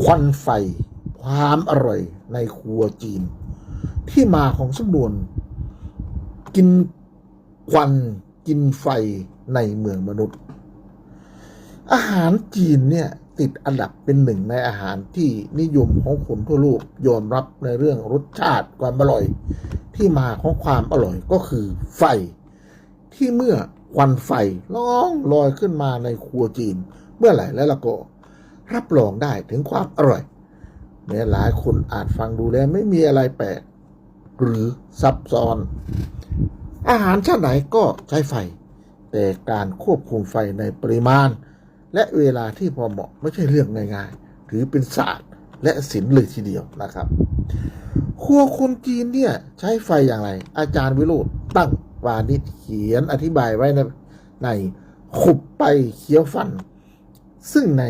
ควันไฟ ความอร่อยในครัวจีน ที่มาของสำนวน กินควันกินไฟในเมืองมนุษย์ อาหารจีนเนี่ยติดอันดับเป็นหนึ่งในอาหารที่นิยมของคนทั่วโลกยอมรับในเรื่องรสชาติความอร่อย ที่มาของความอร่อยก็คือไฟ ที่เมื่อควันไฟล่องลอยขึ้นมาในครัวจีน เมื่อไหร่แล้วล่ะก็ รับรองได้ถึงความอร่อยแม้หลายคนอาจฟังดูแล้วไม่มีอะไรแปลกหรือซับซ้อน อาหารชาติไหนก็ใช้ไฟ แต่การควบคุมไฟในปริมาณ และเวลาที่พอเหมาะไม่ใช่เรื่องง่ายๆถือเป็นศาสตร์และศิลป์เลยทีเดียวนะครับ ครัวคนจีนเนี่ยใช้ไฟอย่างไร อาจารย์วิโรธตั้งวานิชเขียนอธิบายไว้ในในขุบไปเคี้ยวฟัน ซึ่งใน